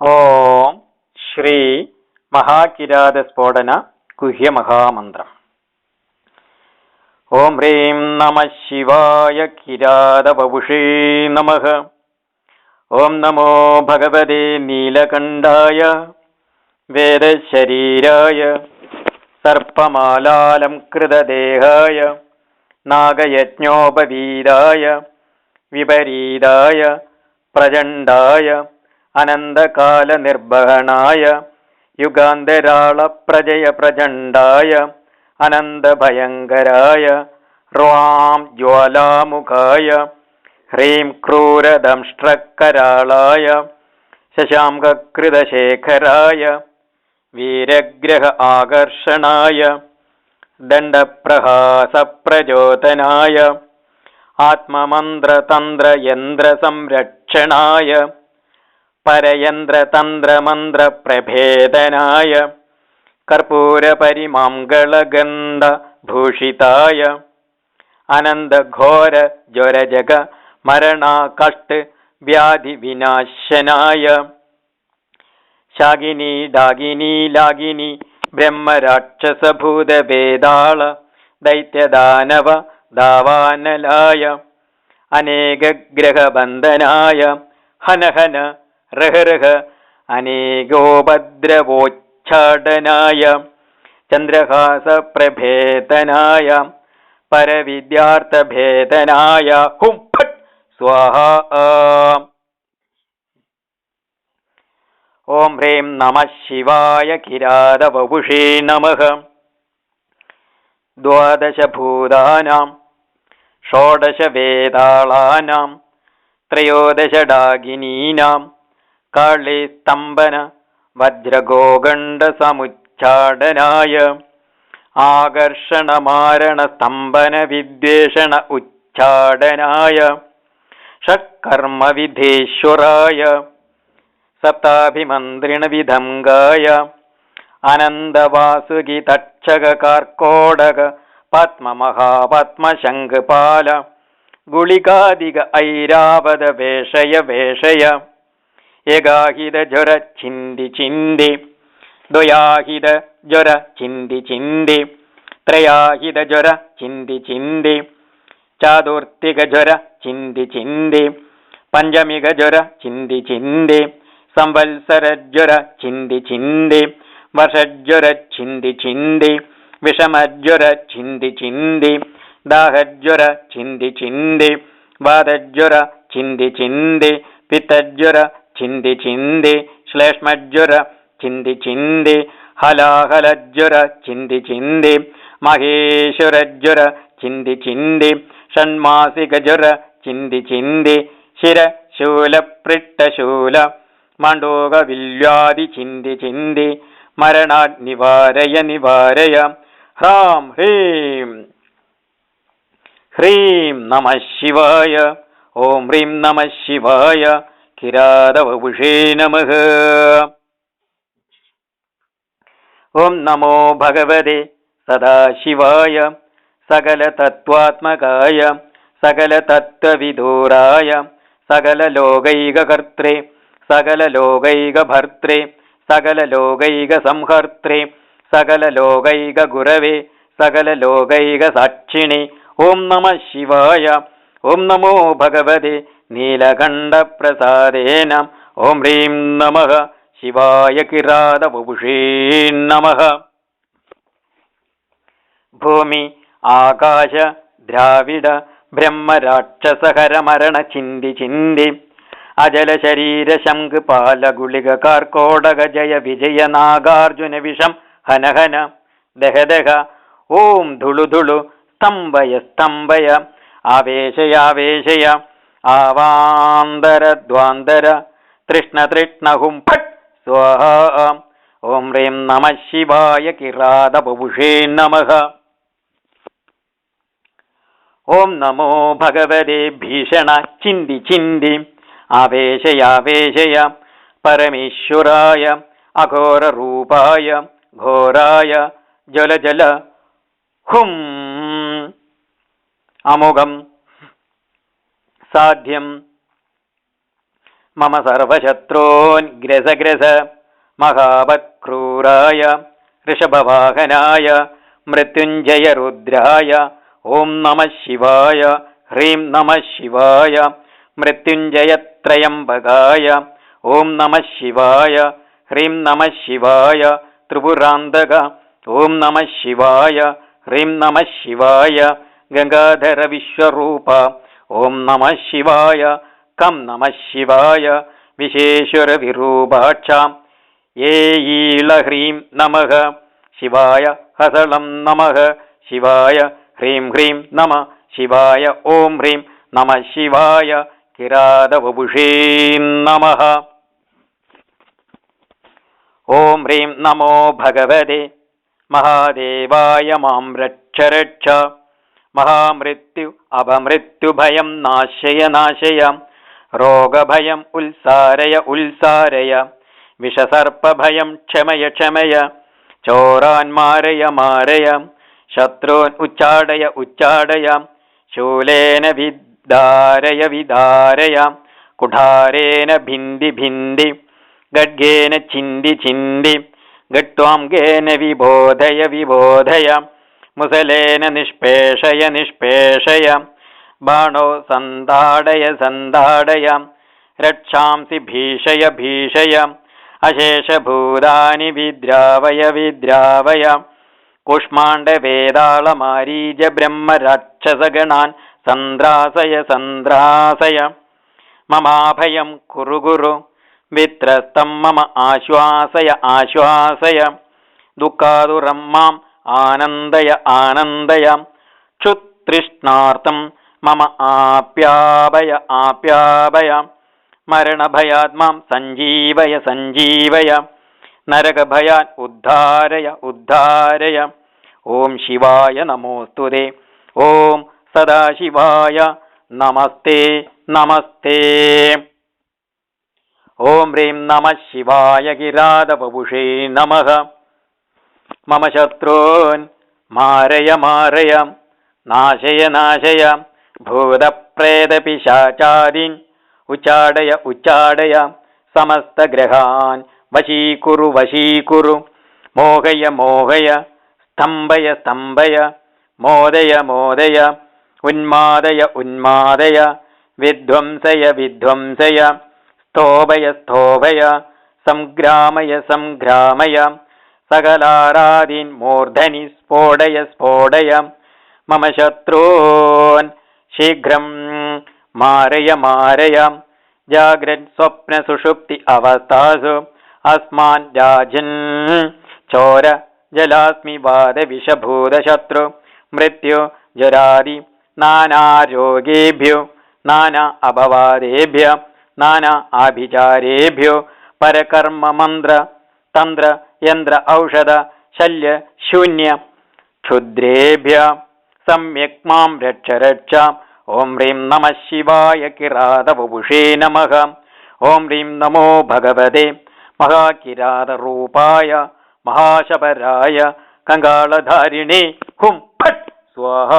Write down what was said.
ഓം ശ്രീ മഹാകിരാത സ്ഫോടന ഗുഹ്യമഹാമന്ത്രം ഓം ഹ്രീം നമ ശിവായ കിരാതപുഷേ നമ. ഓം നമോ ഭഗവതേ നീലകണ്ഠായ വേദശരീരായ സർപ്പമാലാലംകൃതദേഹായ നാഗയജ്ഞോപവീതായ വിപരീതായ പ്രചണ്ഡായ അനന്തകാലനിർവഹണായ യുഗാന്തരാള പ്രജയ പ്രചണ്ഡായ അനന്തഭയങ്കരായ റാം ജ്വാലാമുഖായ ഹ്രീം ക്രൂരദംഷ്ട്രക്കരാളായ ശശാംഗകൃതശേഖരായ വീരഗ്രഹ ആകർഷണായ ദണ്ഡപ്രഹാസപ്രചോദനായ ആത്മമന്ത്രതന്ത്രയന്ത്രസംരക്ഷണായ പരയന്ത്രതന്ത്രമന്ത്രപ്രഭേദനായ കർപ്പൂരപരിമംഗളഗന്ധഭൂഷിതായ അനന്തഘോര ജ്വരജക മരണാകഷ്ട് വ്യാധി വിനാശനായ ശാകിനി ഡാകിനി ലാഗിനി ബ്രഹ്മരാക്ഷസഭൂതവേദാള ദൈത്യദാനവ ദാവാനലായ റഹ്റഹ അനേകോപദ്രവോച്ഛാടനായ ചന്ദ്രഹാസപ്രഭേദനായ പരവിദ്യാർത്ഥഭേദനായ ഹും ഫട്ട് സ്വാഹ. ഓം ഹ്രീം നമ ശിവായ കിരാതവപുഷേ നമ. ദ്വാദശഭൂതാനാം ഷോഡശവേതാളാനാം ത്രയോദശഡാഗിനീനാം കാളിസ്തംഭന വജ്രഗോഗണ്ഡസമുച്ചാടനായ ആകർഷണമാരണ സ്തംഭന വിദ്വേഷണ ഉച്ചാടനായ ഷക്കർമ്മവിധേശ്വരായ സപ്താഭിമന്ത്രിണ വിധംഗായ അനന്തവാസുകി തക്ഷക കാർക്കോടക പത്മമഹാപത്മശംഖപാല ഗുളികാതിക ഐരാവത വേഷയ വേഷയ ഏകാഹിത ജ്വര ചിന്തി ചിന്തി ദ്വയാഹിത ജ്വര ചിന്തി ചിന്തി ത്രയാഹിത ജ്വര ചിന്തി ചിന്തി ചാതുർത്തിക ജ്വര ചിന്തി ചിന്തി പഞ്ചമിക ജ്വര ചിന്തി ചിന്തി സംവത്സരജ്വര ചിന്തി ചിന്തി വർഷജ്വര ചിന്തി ചിന്തി വിഷമജ്വര ചിന്തി ചിന്തി ദാഹജ്വര ചിന്തി ചിന്തി വാദജ്വര ചിന്തി ചിന്തി പിത്തജ്വര ചിന്തി ചിന്തി ശ്ലേഷ്മജ്വര ചിന്തി ചിന്തി ഹലാഹലജ്വര ചിന്തി ചിന്തി മഹേശ്വരജ്വര ചിന്തി ചിന്തി ഷൺമാസികജ്വര ചിന്തി ചിന്തി ശിര ശൂലപ്രിട്ടശൂല മണ്ഡോക വില്യാദി ചിന്തി ചിന്തി മരണാത് നിവാരയ നിവാരയ. ഹ്രാം ഹ്രീം. ഹ്രീം നമ ശിവായ. ഓം ഹ്രീം നമ ശിവായ. കിരാതവപുഷേ നമ ഓം നമോ ഭഗവതേ സദാശിവായ സകലതത്വാത്മകായ സകലതത്വവിദൂരായ സകല തത്വവിദൂരായ സകല സകലലോകൈകഗുരവേ സകലലോകൈകസാക്ഷിണി ഓം നമ ശിവായ ഓം നമോ ഭഗവതേ നീലകണ്ഠപ്രസാദേന. ഓം ഹ്രീം നമ. ശിവായ കിരാതപുഷേ നമ. ഭൂമി ആകാശ ദ്രാവിഡ ബ്രഹ്മരാക്ഷസഹരമരണ ചിന്തി ചിന്തി. അജല ശരീര ശംഖ് പാല ഗുളിക കാർക്കോടക ജയ വിജയ നാഗാർജുന വിഷം ഹനഹന ദഹദഹ. ഓം ധുളു ധുളു സ്തംഭയ സ്തംഭയ. ആവേശയാവേശയ. ആവാന്തര ദ്വാന്തര തൃഷ്ണ തൃഷ്ണ ഹും ഫട്ട് സ്വാഹ ഓം ഹ്രീം നമ ശിവായ കിരാതപുഷേ നമ ഓം നമോ ഭഗവതേ ഭീഷണ ചിന്തി ചിന്തി ആവേശയാവേശയ പരമേശ്വരായ അഘോരൂപായ ഘോരായ ജല ജല ഹും അമുഖം സാധ്യം. മമ സർവശത്രോൻ ഗ്രസഗ്രസ മഹാവക്രൂരായ ഋഷഭവാഹനായ മൃത്യുഞ്ജയ രുദ്രായ ഓം നമ ശിവായ ഹ്രീം നമ ശിവായ മൃത്യുഞ്ജയത്രയംബകായ ഓം നമ ശിവായ ഹ്രീം നമ ശിവായ ത്രിപുരാന്തക ഓം നമ ശിവായ ഹ്രീം നമ ശിവായ ഗംഗാധര വിശ്വരൂപ ഓം നമ ശിവായ കം നമ ശിവായ വിശേശ്വര വിരൂപാക്ഷാം ഏ ഈള ഹ്രീം നമ. ശിവായ ഹസളം നമ. ശിവായ ഹ്രീം ഹ്രീം നമ. ശിവായ ഓം ഹ്രീം നമ ശിവായ കിരാതവപുഷേ നമഃ. ഓം ഹ്രീം നമോ ഭഗവതേ. മഹാദേവായ മാം രക്ഷ രക്ഷ മഹാമൃത്യു അപമൃത്യുഭയം നാശയ നാശയ. രോഗഭയം ഉത്സാരയ ഉത്സാരയ. വിഷസർപ്പഭയം ക്ഷമയ ക്ഷമയ. ചോരാൻ മാരയ. മാരയ ശത്രുൻ ഉച്ചാടയ ഉച്ചാടയ. ശൂലേന വിദാരയ വിദാരയ. കുഠാരേന ഭിന്തി ഭിന്തി. ഗഡ്ഗേന ചിന്തി ചിന്തി. ഗട്വാംഗേന വിബോധയ വിബോധയ. മുസലേന നിഷ്പേഷയ നിഷ്പേഷയ ബാണോ സന്താടയ സന്താടയ രക്ഷാംസി ഭീഷയ ഭീഷയ അശേഷഭൂതാനി വിദ്രാവയ വിദ്രാവയ കുഷ്മാണ്ഡ വേതാള മാരീജ ബ്രഹ്മരാക്ഷസഗണാൻ സന്ദ്രാസയ സന്ദ്രാസയ മമാഭയം കുരു കുരു വിത്രസ്തം മമ ആശ്വാസയ ആശ്വാസയ ദുഃഖാതുറം മാം ആനന്ദയ ആനന്ദയ. ക്ഷുതൃഷ്ണാർത്ഥം മമ ആപ്യാപയ ആപ്യാപയ. മരണഭയാത്മാം സഞ്ജീവയ സഞ്ജീവയ. നരകഭയാൻ ഉദ്ധാരയ ഉദ്ധാരയ. ഓം ശിവായ നമോസ്തുതേ ഓം സദാശിവായ നമസ്തേ നമസ്തേ. ഓം ഹ്രീം നമ ശിവായ കിരാതപുഷേ നമ. മമ ശത്രൂൻ മാരയ മാരയ. നാശയ നാശയ. ഭൂതപ്രേതപിശാചാരിൻ ഉച്ചാടയ ഉച്ചാടയ. സമസ്തഗ്രഹാൻ വശീകുറു വശീകുറു. മോഹയ മോഹയ. സ്തംഭയ സ്തംഭയ. മോദയ മോദയ. ഉന്മാദയ ഉന്മാദയ. വിധ്വംസയ വിധ്വംസയ. സ്തോഭയ സ്തോഭയ. സംഗ്രാമയ സംഗ്രാമയ. സകലാരാദീൻ മൂർധനി സ്ഫോടയ സ്ഫോടയ. മമ ശത്രുൻ ശീഘ്രം മാരയ മാരയ. ജാഗ്രത് സ്വപ്ന സുഷുപ്തി അവസ്ഥാസു. അസ്മാൻ രാജൻ ചോര ജലാസ്മി വാദ വിഷഭൂതശത്രു മൃത്യു ജരാദി നാനാരോഗേഭ്യോ നാനാ അപവാദേഭ്യ. നാനാ ആഭിചാരേഭ്യോ പരകർമ്മ മന്ത്ര തന്ത്ര യന്ത്ര ഔഷധ ശല്യ ശൂന്യ. ക്ഷുദ്രേഭ്യ. സമ്യക് മാം രക്ഷ രക്ഷ ഓം ഹ്രീം നമ ശിവായ കിരാതപുഷേ നമ. ഓം ഹ്രീം നമോ ഭഗവതേ. മഹാകിരാതരൂപായ മഹാശപരായ കങ്കാളധാരിണേ ഹും ഫട്ട്. സ്വാഹ.